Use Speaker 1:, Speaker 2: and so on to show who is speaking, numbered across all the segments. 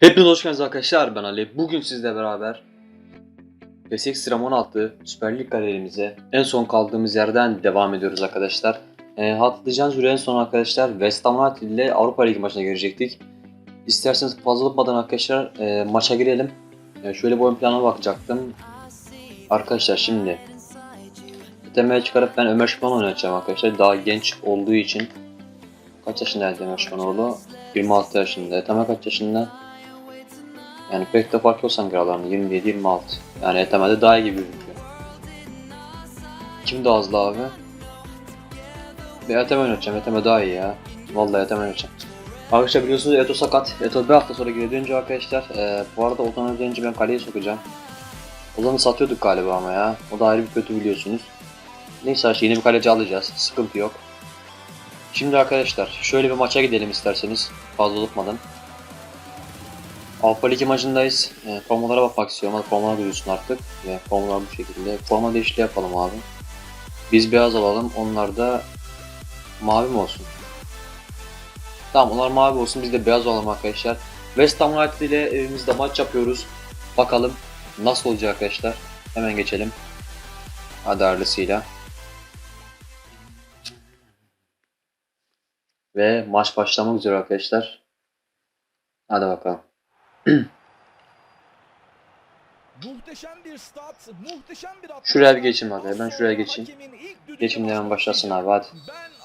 Speaker 1: Hepiniz hoş geldiniz arkadaşlar ben Ali. Bugün sizle beraber PES Extreme 16 Süper Lig kariyerimize en son kaldığımız yerden devam ediyoruz arkadaşlar. E, hatırlayacağınız üzere en son arkadaşlar West Ham United ile Avrupa Ligi maçına girecektik. İsterseniz fazla unutmadan arkadaşlar e, maça girelim. E, şöyle bir oyun planına bakacaktım. Arkadaşlar şimdi temel çıkarıp ben Ömer Şıpan oynatacağım arkadaşlar. Daha genç olduğu için. Kaç yaşındaydı Ömer Şıpanoğlu? 26 yaşında. Eteme kaç yaşında? Yani pek de fark yok sanki aralarında 27-26. Yani Eteme'de daha iyi gibi gözüküyor. Kim daha hızlı abi? Bir Eteme oynatacağım. Eteme daha iyi ya. Vallahi Eteme oynatacağım. Arkadaşlar biliyorsunuz Eto sakat. Eto bir hafta sonra geri dönünce arkadaşlar. E, bu arada Ozan'ı dönünce ben kaleye sokacağım. Ozan'ı satıyorduk galiba ama ya. O da ayrı bir kötü biliyorsunuz. Neyse işte yeni bir kaleci alacağız. Sıkıntı yok. Şimdi arkadaşlar şöyle bir maça gidelim isterseniz. Fazla unutmadan. Avrupa Ligi maçındayız. E, formalara bakmak istiyorum. Hadi formalar duyulsun artık. Ve formalar bu şekilde. Forma değişikliği yapalım abi. Biz beyaz alalım. Onlar da mavi mi olsun? Tamam onlar mavi olsun. Biz de beyaz alalım arkadaşlar. West Ham United ile evimizde maç yapıyoruz. Bakalım nasıl olacak arkadaşlar. Hemen geçelim. Hadi hayırlısıyla. Ve maç başlamak üzere arkadaşlar. Hadi bakalım.
Speaker 2: Muhteşem bir stat, muhteşem bir.
Speaker 1: Şuraya bir geçeyim hadi. Ben şuraya geçeyim. Geçimde hemen başlasın abi hadi.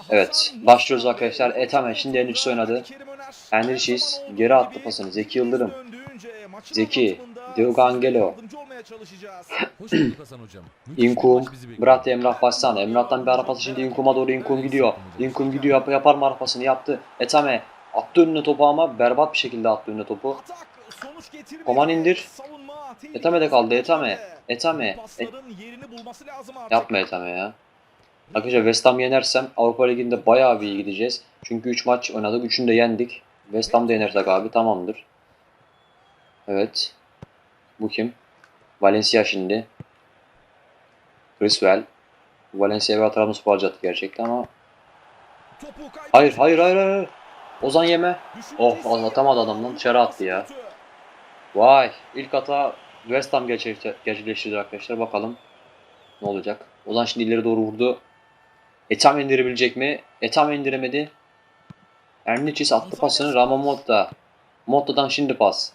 Speaker 1: Evet. Başlıyoruz arkadaşlar. Etame şimdi Enrichs oynadı. Enrichs geri attı pasını. Zeki Yıldırım. Zeki. Diogo Angelo. İnkum. Bıraktı Emrah Başsan. Emrah'tan bir ara pası şimdi İnkum'a doğru İnkum gidiyor. İnkum gidiyor. Yap, yapar mı ara pasını yaptı. Etame. Attı önüne topu ama berbat bir şekilde attı önüne topu. Koman indir.
Speaker 2: Tehlike
Speaker 1: Etame'de kaldı, Etame. Etame. Et,
Speaker 2: Pasların yerini bulması lazım artık.
Speaker 1: yapma Etame ya. Arkadaşlar West Ham yenersem Avrupa Ligi'nde bayağı bir iyi gideceğiz. Çünkü 3 maç oynadık. 3'ünü de yendik. West Ham'da yenersek abi tamamdır. Evet. Bu kim? Valencia şimdi. Criswell. Valencia ve Trabzonspor alacaktı gerçekten ama. Hayır hayır hayır hayır. Ozan yeme. Oh atamadı adamdan dışarı attı ya. Vay ilk hata West Ham gerçekleşti- gerçekleştirdi arkadaşlar bakalım ne olacak. Ozan şimdi ileri doğru vurdu. Etam indirebilecek mi? Etam indiremedi. Ernicis attı pasını Rama Motta. Motta'dan şimdi pas.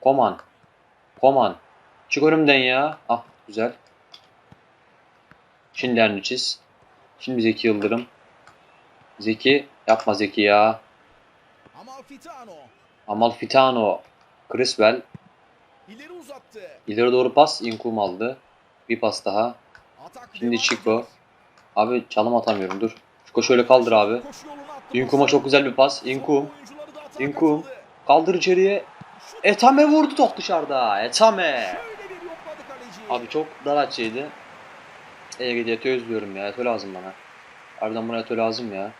Speaker 1: Koman. Koman. Çık önümden ya. Ah güzel. Şimdi Ernicis. Şimdi Zeki Yıldırım. Zeki yapma Zeki ya.
Speaker 2: Amalfitano
Speaker 1: Amalfitano. Criswell.
Speaker 2: ileri uzattı.
Speaker 1: İleri doğru pas Inkum aldı. Bir pas daha. Şimdi Chico. Abi çalım atamıyorum dur. Chico şöyle kaldır abi. Inkum'a çok güzel bir pas. Inkum. Inkum. Kaldır içeriye. Etame vurdu top dışarıda. Etame. Abi çok dar açıydı. Ege Eto özlüyorum ya. Eto lazım bana. Harbiden buna Eto lazım ya.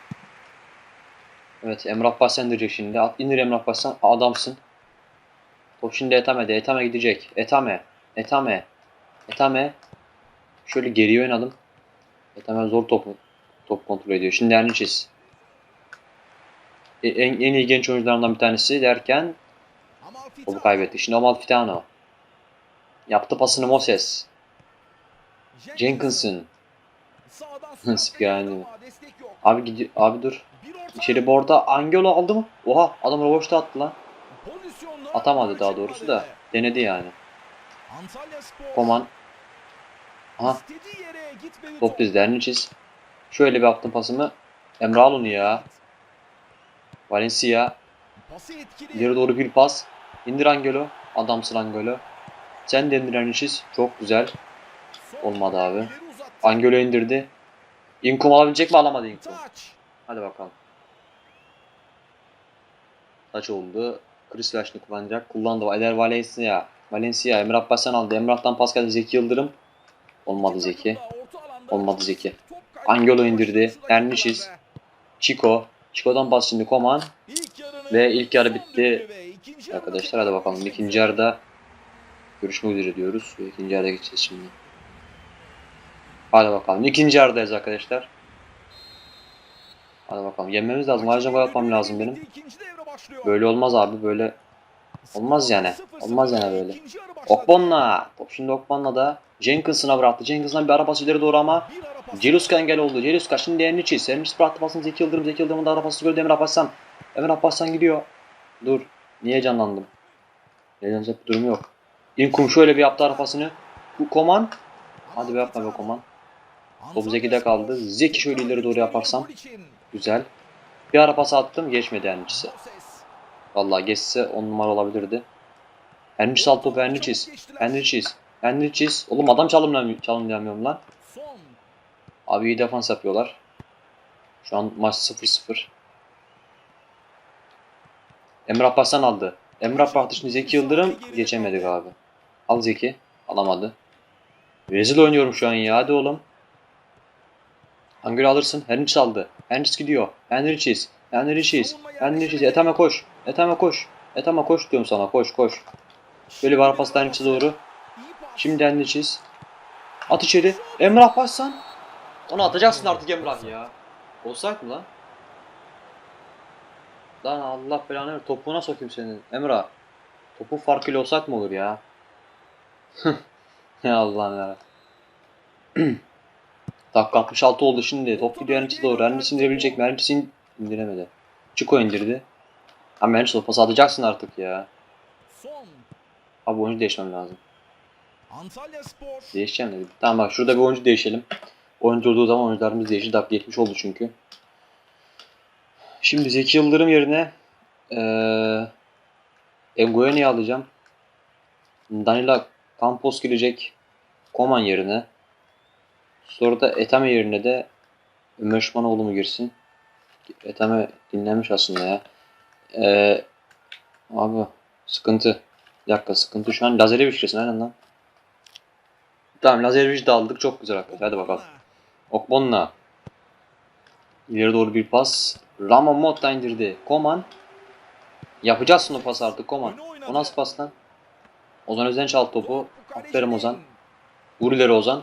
Speaker 1: Evet Emrah Başsan indirecek şimdi. At, indir Emrah Başsan. Adamsın. Top şimdi Etame'de. Etame gidecek. Etame. Etame. Etame. Şöyle geriye oynadım. Etame zor topu top kontrol ediyor. Şimdi Erniçiz. E, En, en iyi genç oyuncularından bir tanesi derken topu kaybetti. Şimdi Amalfitano. Yaptı pasını Moses. Jenkinson.
Speaker 2: Yok.
Speaker 1: Abi gidi abi dur. İçeri bu arada Angelo aldı mı? Oha adam roboşta attı lan. Atamadı daha doğrusu da. Denedi yani. Koman. Aha top bizde Erniçiz. Şöyle bir attım pasımı. Emre al onu ya. Valencia. İleri doğru bir pas. İndir Angelo. Adamsın Angelo. Sen de indir Erniçiz. Çok güzel. Olmadı abi. Angelo indirdi. Inkum alabilecek mi? Alamadı Inkum. Hadi bakalım. Taç oldu. Criswell şimdi kullanacak. Kullandı. Eder Valencia. Valencia. Emre Abbasyan aldı. Emrah'tan pas geldi. Zeki Yıldırım. Olmadı Zeki. Olmadı Zeki. Angelo indirdi. Ernişiz. Chico. Chico'dan pas şimdi Koman. Ve ilk yarı bitti. Arkadaşlar hadi bakalım. İkinci yarıda görüşmek üzere diyoruz. Ve ikinci yarıda geçeceğiz şimdi. Hadi bakalım. İkinci yarıdayız arkadaşlar. Hadi bakalım. Yenmemiz lazım. Ayrıca gol atmam lazım benim. Böyle olmaz abi. Böyle Olmaz yani. Olmaz yani böyle. Okbon'la. Şimdi Okbon'la da Jenkins'ına bıraktı. Jenkins'dan bir ara pas ileri doğru ama. Celuska engel oldu. Celuska şimdi Enrichis. Enrichis bıraktı pasını Zeki Yıldırım. Zeki Yıldırım'ın da ara pası gördü Emre Abbassan. Emre Abbassan gidiyor. Dur. Niye canlandım? Eğlenecek bir durum yok. İnkum şöyle bir yaptı ara pasını. Bu Koman. Hadi be yapma be Koman. Top Zeki'de kaldı. Zeki şöyle ileri doğru yaparsam. Güzel. Bir ara pas attım. Geçmedi Enrichs'e. Vallahi geçse 10 numara olabilirdi. Enrichis alt topu Enrichis. Enrichis. Enrichis. Oğlum adam çalımlayamıyorum lan.
Speaker 2: Son.
Speaker 1: Abi iyi defans yapıyorlar. Şu an maç 0-0. Emre Abbas'tan aldı. Abbas şimdi Zeki Yıldırım geçemedik abi. Al Zeki. Alamadı. Rezil oynuyorum şu an ya. Hadi oğlum. Hangül alırsın. Henrichs aldı. Henrichs gidiyor. Henrichs. Henrichs. Henrichs. Eteme koş. Eteme koş. Eteme koş diyorum sana. Koş koş. Böyle bir ara pas Henrichs'e doğru. Şimdi Henrichs. At içeri. Emrah Başsan. Onu atacaksın artık Emrah ya. Olsak mı lan? Lan Allah belanı ver. Topuğuna sokayım senin. Emrah. Topu farkıyla olsak mı olur ya? ya Allah'ım ya. Dakika 66 oldu şimdi. Top gidiyor Henrichs'e doğru. Henrichs indirebilecek mi? Henrichs in- indiremedi. Çiko indirdi. Ama Henrichs o pası atacaksın artık ya.
Speaker 2: Son.
Speaker 1: Abi oyuncu değişmem lazım.
Speaker 2: Antalya Spor.
Speaker 1: Değişeceğim dedim. Tamam bak şurada bir oyuncu değişelim. Oyuncu olduğu zaman oyuncularımız değişir. Dakika 70 oldu çünkü. Şimdi Zeki Yıldırım yerine eee Egoyeni'yi alacağım. Danila Campos girecek. Koman yerine. Sonra da Etame yerine de Ömer Şmanoğlu mu girsin? Etame dinlenmiş aslında ya. Eee abi sıkıntı. Bir dakika sıkıntı şu an Lazarevic girsin aynen lan. Tamam Lazarevic de aldık. Çok güzel arkadaşlar. Hadi bakalım. Okbon'la. İleri doğru bir pas. Ramon Motta indirdi. Koman. Yapacaksın o pas artık Koman. O nasıl pas lan? Ozan Özen çaldı topu. Aferin Ozan. Vur ileri Ozan.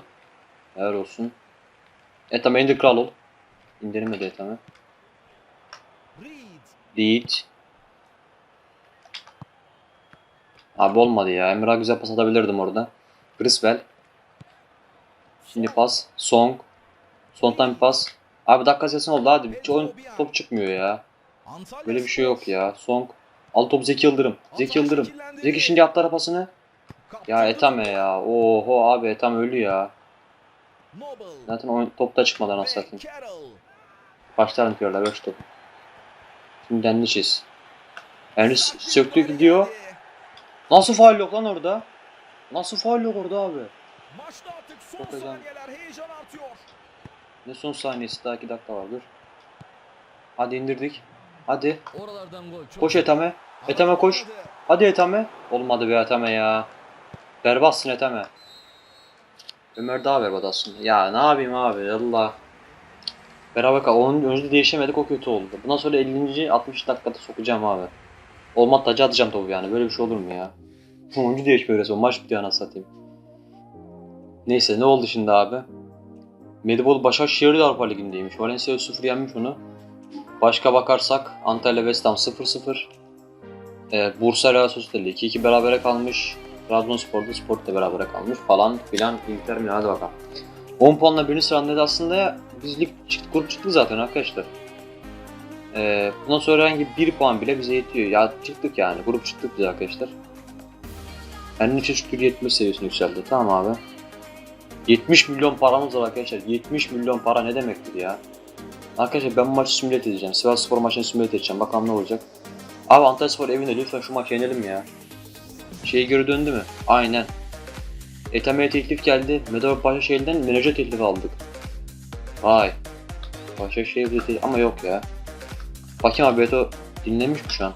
Speaker 1: Helal olsun. Etame indir kral ol. İndirmedi Etame. Değil. Abi olmadı ya. Emrah güzel pas atabilirdim orada. Griswell. Şimdi pas. Song. Sontan bir pas. Abi dakika sesini oldu hadi. Bir oyun top çıkmıyor ya. Böyle bir şey yok ya. Song. Al top Zeki Yıldırım. Zeki Yıldırım. Zeki şimdi yaptı ara pasını. Ya Etame ya. Oho abi Etame ölü ya. Zaten oyun topta çıkmadan.
Speaker 2: Carroll.
Speaker 1: Başlarım körler. Ver şu Enrichis. Enrichis söktü gidiyor. Nasıl faul yok lan orada? Nasıl faul yok orada abi?
Speaker 2: Maçta artık son
Speaker 1: Çok
Speaker 2: saniyeler heyecan artıyor.
Speaker 1: Ne son saniyesi daha 2 dakika var dur. Hadi indirdik. Hadi.
Speaker 3: Oralardan gol çok
Speaker 1: Koş Etame. Etame koş. Hadi Etame. Olmadı be Etame ya. Berbatsın Etame. Ömer daha berbat aslında. Ya ne yapayım abi Allah. Beraber kal. Onun önce değişemedik o kötü oldu. Bundan sonra 50. 60 dakikada sokacağım abi. Olmaz tacı atacağım topu yani. Böyle bir şey olur mu ya? Oyuncu değişmiyor resmen. Maç bitiyor anasını satayım. Neyse ne oldu şimdi abi? Medipol Başakşehir de Avrupa Ligi'ndeymiş. Valencia 0 yenmiş onu. Başka bakarsak Antalya West Ham 0-0. Ee, Bursa Real Sociedad 2-2 berabere kalmış. Trabzonspor'da Sport da berabere kalmış falan filan. Inter Milan hadi bakalım. 10 puanla birinci sıranın aslında biz lig grup çıktık zaten arkadaşlar. Ee, bundan sonra herhangi bir puan bile bize yetiyor. Ya çıktık yani. Grup çıktık biz arkadaşlar. Her için şükür 70 seviyesine yükseldi. Tamam abi. 70 milyon paramız var arkadaşlar. 70 milyon para ne demektir ya? Arkadaşlar ben bu maçı simüle edeceğim. Sivas Spor maçını simüle edeceğim. Bakalım ne olacak. Abi Antalya Spor evinde lütfen şu maçı yenelim ya. Şey geri döndü mü? Aynen. Etame'ye teklif geldi. Medar Başakşehir'den menajer teklifi aldık. Vay. Başakşehir bize teklif... Ama yok ya. Bakayım abi Eto dinlemiş mi şu an?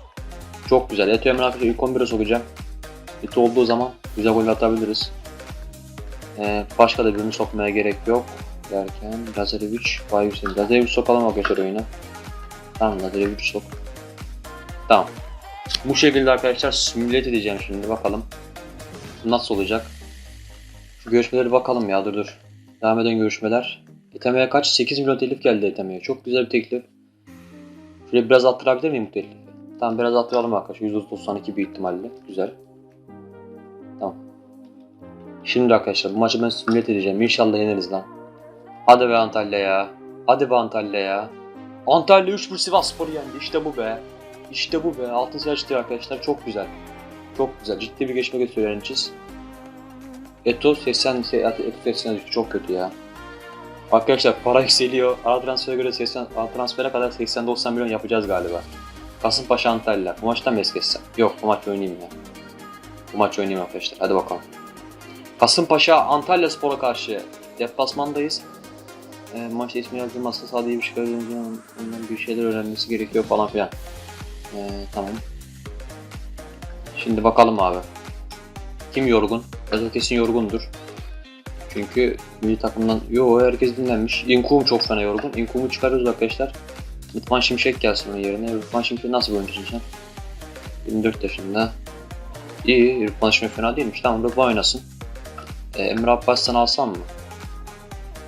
Speaker 1: Çok güzel. Hemen arkadaşlar ilk 11'e sokacağım. Eto olduğu zaman güzel gol atabiliriz. Ee, başka da birini sokmaya gerek yok. Derken Lazarevic, Bay Hüseyin. Lazarevic sokalım arkadaşlar oyuna. Tamam Lazarevic sok. Tamam. Bu şekilde arkadaşlar simülat edeceğim şimdi bakalım. Nasıl olacak? Şu görüşmeleri bakalım ya dur dur. Devam eden görüşmeler. Eteme'ye kaç? 8 milyon teklif geldi Eteme'ye. Çok güzel bir teklif. Şöyle biraz arttırabilir miyim bu teklifi? Tamam biraz atlayalım arkadaşlar. %92 bir ihtimalle. Güzel. Tamam. Şimdi arkadaşlar bu maçı ben simülat edeceğim. İnşallah yeneriz lan. Hadi be Antalya ya. Hadi be Antalya ya. Antalya 3-1 Sivasspor'u yendi. İşte bu be. İşte bu be. Altın açtı arkadaşlar. Çok güzel. Çok güzel. Ciddi bir geçme göstereceğiz. Eto 80 Eto 80 düştü. Çok kötü ya. Arkadaşlar para yükseliyor. Ara transfere göre 80 ara transfere kadar 80-90 milyon yapacağız galiba. Kasımpaşa Antalya. Bu maçtan mı es? Yok bu maç oynayayım ya. Bu maç oynayayım arkadaşlar. Hadi bakalım. Kasımpaşa Antalya Spor'a karşı deplasmandayız. E, maç ismi yazılmazsa sadece bir şey öğreneceğim. Ondan bir şeyler öğrenmesi gerekiyor falan filan. E, tamam. Şimdi bakalım abi. Kim yorgun? Ezo kesin yorgundur. Çünkü milli takımdan... Yo herkes dinlenmiş. İnkum çok fena yorgun. İnkum'u çıkarıyoruz arkadaşlar. Rıdvan Şimşek gelsin onun yerine. Rıdvan Şimşek nasıl bir oyuncusun sen? 24 yaşında. İyi. Rıdvan Şimşek fena değilmiş. Tamam Rıdvan oynasın. Ee, Emre Abbas'tan alsam mı?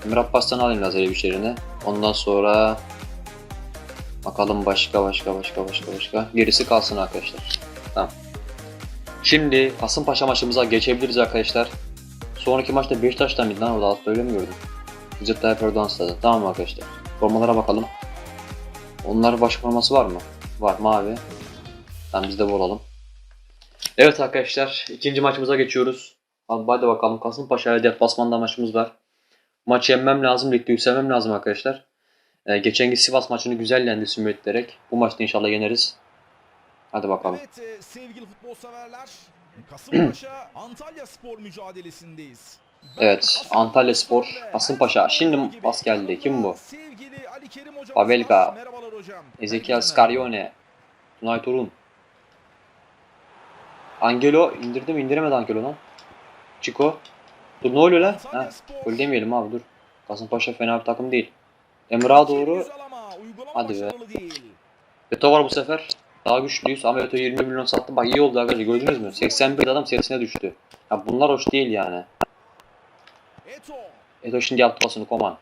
Speaker 1: Emre Abbas'tan alayım Lazareviç yerine. Ondan sonra... Bakalım başka başka başka başka başka. Gerisi kalsın arkadaşlar. Tamam. Şimdi Kasımpaşa maçımıza geçebiliriz arkadaşlar. Sonraki maçta Beşiktaş'tan mıydı lan orada altta öyle mi gördüm? Erdoğan stadı. Tamam arkadaşlar? Formalara bakalım. Onların baş forması var mı? Var mavi. Tamam biz de bu olalım. Evet arkadaşlar ikinci maçımıza geçiyoruz. Hadi, hadi bakalım Kasımpaşa'ya deplasmanda maçımız var. Maçı yenmem lazım, ligde yükselmem lazım arkadaşlar. Ee, geçenki Sivas maçını güzel yendi simüle ederek. Bu maçta inşallah yeneriz. Hadi bakalım.
Speaker 2: Evet e, sevgili futbol severler. Kasımpaşa Antalya Spor mücadelesindeyiz.
Speaker 1: Evet, Antalya Spor, Kasımpaşa. Şimdi pas geldi. Kim bu?
Speaker 2: Hocam.
Speaker 1: Ezekiel Scarione, Tunay Torun. Angelo indirdi mi? İndiremedi Angelo lan. Chico. Dur ne oluyor lan? Ha, öyle demeyelim abi dur. Kasımpaşa fena bir takım değil.
Speaker 2: Fikir
Speaker 1: doğru Hadi be. Beto var bu sefer. Daha güçlüyüz ama Beto 20 milyon sattı. Bak iyi oldu arkadaşlar gördünüz mü? 81 adam 80'e düştü. Ya bunlar hoş değil yani.
Speaker 2: Eto.
Speaker 1: Eto şimdi yaptı pasını Koman.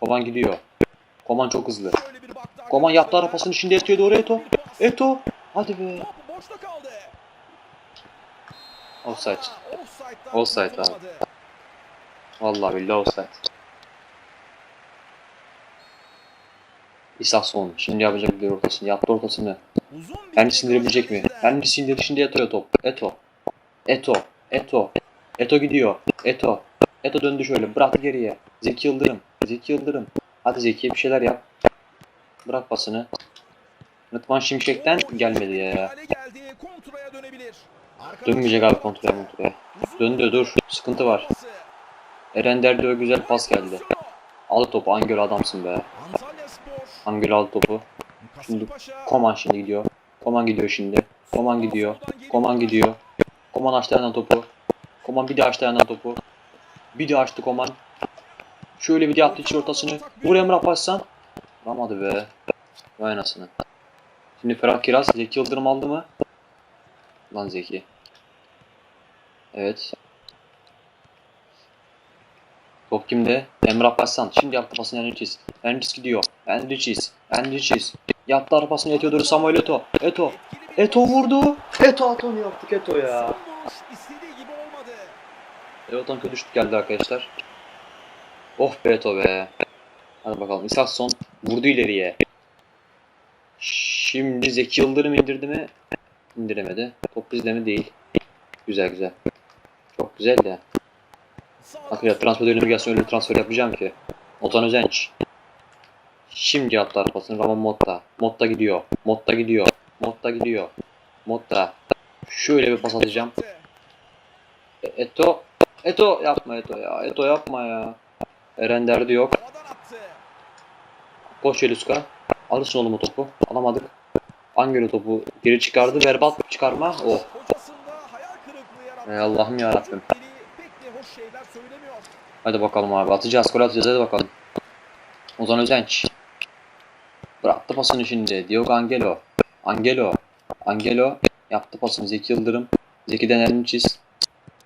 Speaker 1: Koman gidiyor. Koman çok hızlı. Koman yaptı
Speaker 2: arkadaşlar.
Speaker 1: arapasını şimdi Eto'ya doğru Eto. Eto. Hadi be. Offside. Offside abi. Vallahi billahi offside. İsa son. Şimdi yapacak bir ortasını. Yaptı ortasını. Kendi sindirebilecek mi? Kendi sindirdi şimdi Eto'ya top. Eto. Eto. Eto. Eto gidiyor. Eto. Eto döndü şöyle. Bıraktı geriye. Zeki Yıldırım. Zeki Yıldırım. Hadi Zeki bir şeyler yap. Bırak pasını. Rıdvan Şimşek'ten gelmedi ya.
Speaker 2: Kontraya
Speaker 1: Dönmeyecek abi kontrole.
Speaker 2: Uzun
Speaker 1: Döndü dur. Sıkıntı var. Eren Derdi'ye güzel pas geldi. Al topu Angelo adamsın be. Angelo al topu. Şimdi. Koman şimdi gidiyor. Koman gidiyor şimdi. Koman gidiyor. Koman gidiyor. Koman açtı yandan topu. Koman bir daha açtı yandan topu. Bir daha açtı Koman. Şöyle bir daha attı içi ortasını. Vur Emrah Başsan. Vuramadı be. Vay anasını. Şimdi Ferhat Kiraz Zeki Yıldırım aldı mı? Lan Zeki. Evet. Top kimde? Emrah Başsan. Şimdi yaptı pasını Enriquez. Enriquez gidiyor. Enriquez. Enriquez. Yaptı arabasını Eto'ya doğru Samuel Eto. Eto. Eto vurdu. Eto Aton yaptık Eto ya. Everton kötü şut geldi arkadaşlar. Oh be Eto be. Hadi bakalım. İsakson vurdu ileriye. Şimdi Zeki Yıldırım indirdi mi? İndiremedi. Top bizde mi? Değil. Güzel güzel. Çok güzel de. Ya transfer dönemi gelsin öyle transfer yapacağım ki. Ozan Özenç. Şimdi yaptı arpasını Ramon Motta. Motta gidiyor. Motta gidiyor. Motta gidiyor. Motta. Şöyle bir pas atacağım. E- Eto. Eto yapma Eto ya. Eto yapma ya. Eren derdi yok. Koş Yeluska. Alırsın oğlum o topu. Alamadık. Angelo topu geri çıkardı. Berbat çıkarma. Oh. Ey Allah'ım ya.
Speaker 2: Çocuk dili pek de hoş şeyler söylemiyor.
Speaker 1: Hadi bakalım abi. Atacağız. Gol atacağız. Hadi bakalım. Ozan Özenç. Bıraktı pasını şimdi. Diogo Angelo. Angelo. Angelo. Yaptı pasını. Zeki Yıldırım. Zeki'den Erniciz.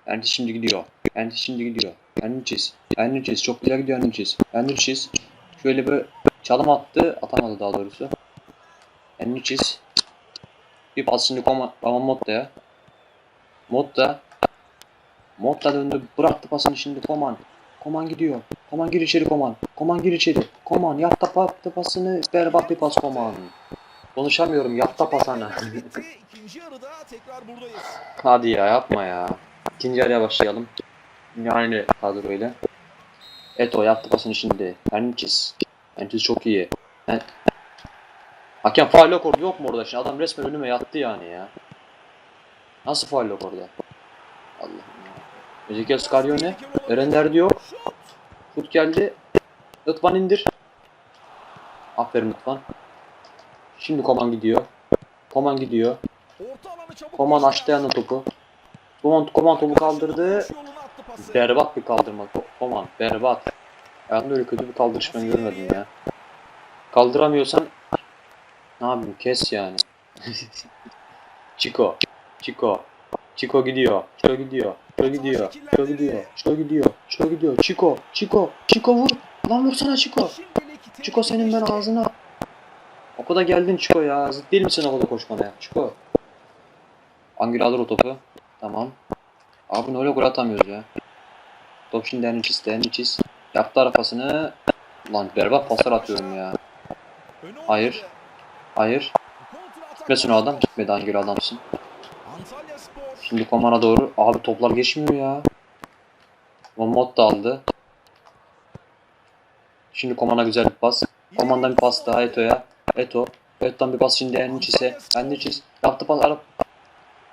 Speaker 1: Erniciz şimdi gidiyor. Erniciz şimdi gidiyor. Erniciz. Erniciz. Çok güzel gidiyor Erniciz. Erniciz. Şöyle bir çalım attı. Atamadı daha doğrusu. Erniciz. Bir pas şimdi Koman. Ama Motta'ya. Motta. Motta döndü. Bıraktı pasını şimdi Koman. Koman gidiyor. Koman gir içeri Koman. Koman gir içeri. Koman yap da yaptı pasını. Berbat bir pas Koman. Konuşamıyorum. Yap da pasana.
Speaker 2: Bitti. İkinci yarıda tekrar buradayız.
Speaker 1: Hadi ya yapma ya. İkinci yarıya başlayalım. Aynı kadroyla. Eto yaptı pasını şimdi. Hernandez. Hernandez çok iyi. Ben... Hakem faul yok orada yok mu orada şimdi? Adam resmen önüme yattı yani ya. Nasıl faul yok orada? Allah'ım ya. Ezekiel Scaglione. Erenler diyor.
Speaker 2: Şut.
Speaker 1: Geldi. Rıdvan indir. Aferin Rıdvan. Şimdi Koman gidiyor. Koman gidiyor. Koman açtı yanına topu. Koman, Koman topu kaldırdı. Berbat bir kaldırma Ko- Koman. Berbat. Hayatımda öyle kötü bir kaldırış ben görmedim ya. Kaldıramıyorsan ne yapayım kes yani. Chico. Chico. Chico gidiyor. Chico gidiyor. Chico gidiyor. Chico gidiyor. Chico gidiyor. Chico gidiyor. Chico. Chico. Chico vur. Lan vursana Chico. Chico senin ben ağzına. O kadar geldin Chico ya. Zıt değil misin o kadar koşmana ya? Chico. Angül alır o topu. Tamam. Abi ne öyle gol atamıyoruz ya. Top şimdi Derniçiz. Derniçiz. Yaptı arafasını. Lan berbat paslar atıyorum ya. Hayır. Hayır. Gitmesin o adam. Gitmedi Angül adamsın. Şimdi Koman'a doğru. Abi toplar geçmiyor ya. Momot da aldı. Şimdi Koman'a güzel bir pas. Koman'dan bir pas daha Eto'ya. Eto. Eto'dan bir pas şimdi Enniçiz'e. Enniçiz. Yaptı pas. Ara...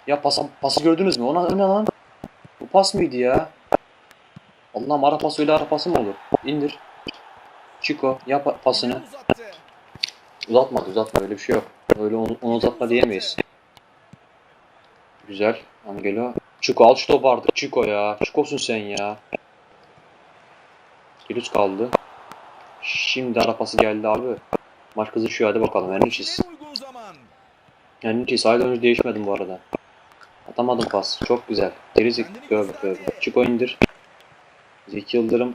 Speaker 1: Ya pas, pası gördünüz mü? Ona ne lan? Bu pas mıydı ya? Allah'ım ara pası öyle ara pası mı olur? İndir. Chico yap pasını. Uzatma uzatma öyle bir şey yok. Öyle onu, onu uzatma diyemeyiz. Güzel. Angelo. Chico al şu topu artık. Chico ya. Chico'sun sen ya. Gülüz kaldı. Şimdi ara pası geldi abi. Maç kızışıyor hadi bakalım.
Speaker 2: Zaman.
Speaker 1: Enriquez aydan önce değişmedim bu arada. Atamadım pas. Çok güzel. Gerizik. Tövbe tövbe. Chico indir. Zeki Yıldırım.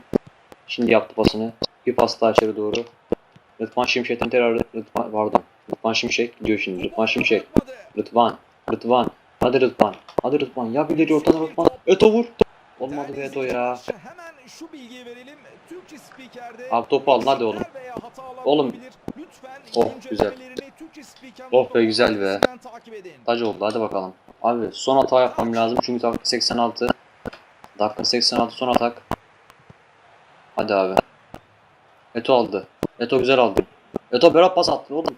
Speaker 1: Şimdi yaptı pasını. Bir pas daha içeri doğru. Rıdvan Şimşek'ten tekrar Rıdvan, pardon. Rıdvan Şimşek diyor şimdi. Rıdvan Şimşek. Rıdvan. Rıdvan. Hadi Rıdvan. Hadi Rıdvan. Ya ileri ortadan Rıdvan. Eto vur. Olmadı be Eto ya.
Speaker 2: Hemen şu bilgiyi verelim. Türkçe spikerde
Speaker 1: Abi topu alın hadi oğlum. Oğlum. Oh, güzel. Oh be, güzel be. Taç oldu hadi bakalım. Abi son hata yapmam lazım çünkü dakika 86. Dakika 86 son atak. Hadi abi. Eto aldı. Eto güzel aldı. Eto Berat pas attı oğlum.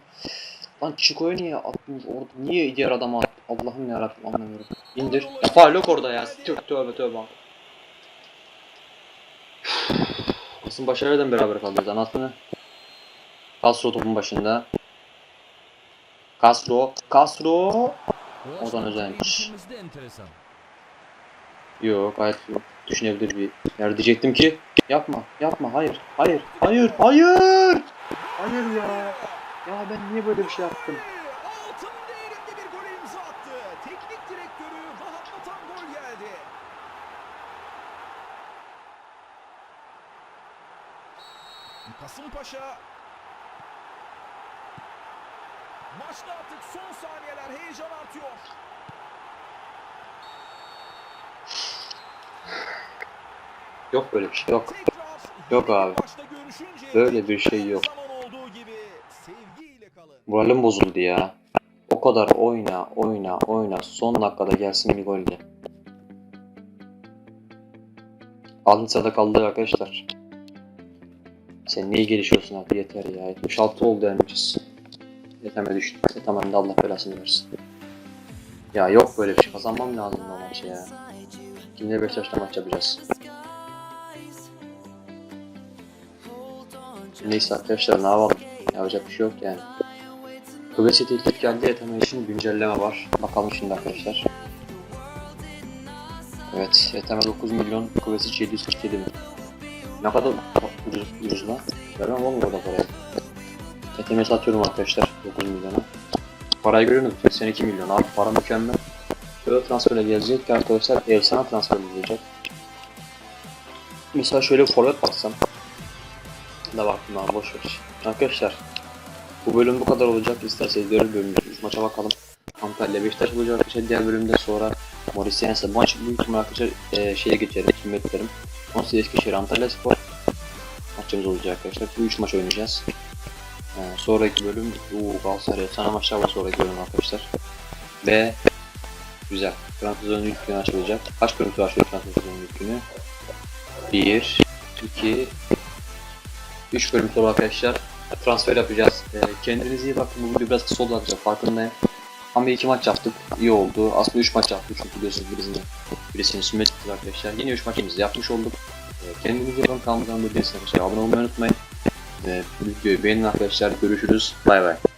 Speaker 1: Lan Chico'ya niye attın? Orada niye diğer adama attı? Allah'ım yarabbim anlamıyorum. İndir. Ya faul yok orada ya. Tövbe tövbe tövbe. Kasım başarıyla beraber kaldı anasını. Castro topun başında. Castro. Castro. Ozan Özenç. Yok gayet düşünebilir bir yer diyecektim ki yapma yapma hayır hayır hayır hayır hayır ya ya ben niye böyle bir şey yaptım
Speaker 2: Altın değerinde bir gol imza attı. Teknik direktörü rahatlatan gol geldi. Kasımpaşa Maçta artık son saniyeler heyecan artıyor.
Speaker 1: yok böyle bir şey yok Yok abi. Böyle bir şey yok.
Speaker 2: zaman olduğu gibi sevgiyle kalın.
Speaker 1: Moralim bozuldu ya. O kadar oyna oyna oyna. Son dakikada gelsin bir gol de. Alınsa kaldı arkadaşlar. Sen niye gelişiyorsun abi yeter ya. 76 oldu Ermişiz Yeteme düştü Yeteme de Allah belasını versin. Ya yok böyle bir şey. Kazanmam lazım bu maçı ya. Kimle Beşiktaş'ta maç yapacağız? Neyse arkadaşlar ne yapalım? Yapacak bir şey yok yani Kıbrıs'a teklif geldi Yeteme için güncelleme var bakalım şimdi arkadaşlar Evet Yeteme 9 milyon Kıbrıs'a 747 bin Ne kadar ucuz, ucuz lan Vermem oğlum orada parayı Yeteme'yi satıyorum arkadaşlar 9 milyona Parayı görüyor musunuz? 82 milyon abi para mükemmel Böyle transferle gelecek arkadaşlar efsane transfer gelecek. Mesela şöyle forvet baksam. Da baktım abi boş ver. Arkadaşlar bu bölüm bu kadar olacak. İsterseniz diğer bölüm maça bakalım. Antalya Beşiktaş olacak arkadaşlar. Diğer bölümde sonra Morisiyense maç büyük ihtimal arkadaşlar e, şeye geçerim. Kim beklerim. 18 Eskişehir Antalya Spor maçımız olacak arkadaşlar. Bu 3 maç oynayacağız. E, sonraki bölüm uuu Galatasaray sana maçlar var sonraki bölüm arkadaşlar. Ve güzel. Sezon'un ilk günü açılacak. Kaç görüntü var şu Sezon'un ilk günü? 1 2 3 bölüm sonra arkadaşlar transfer yapacağız. E, kendinize iyi bakın. Bu video biraz kısa oldu arkadaşlar farkındayım. Ama iki maç yaptık. iyi oldu. Aslında 3 maç yaptık çünkü biliyorsunuz birisini, birisini sünnet arkadaşlar. Yine 3 maçımızı yapmış olduk. E, kendinize iyi bakın. Kanalımıza abone olmayı unutmayın. E, videoyu beğenin arkadaşlar. Görüşürüz. Bay bay.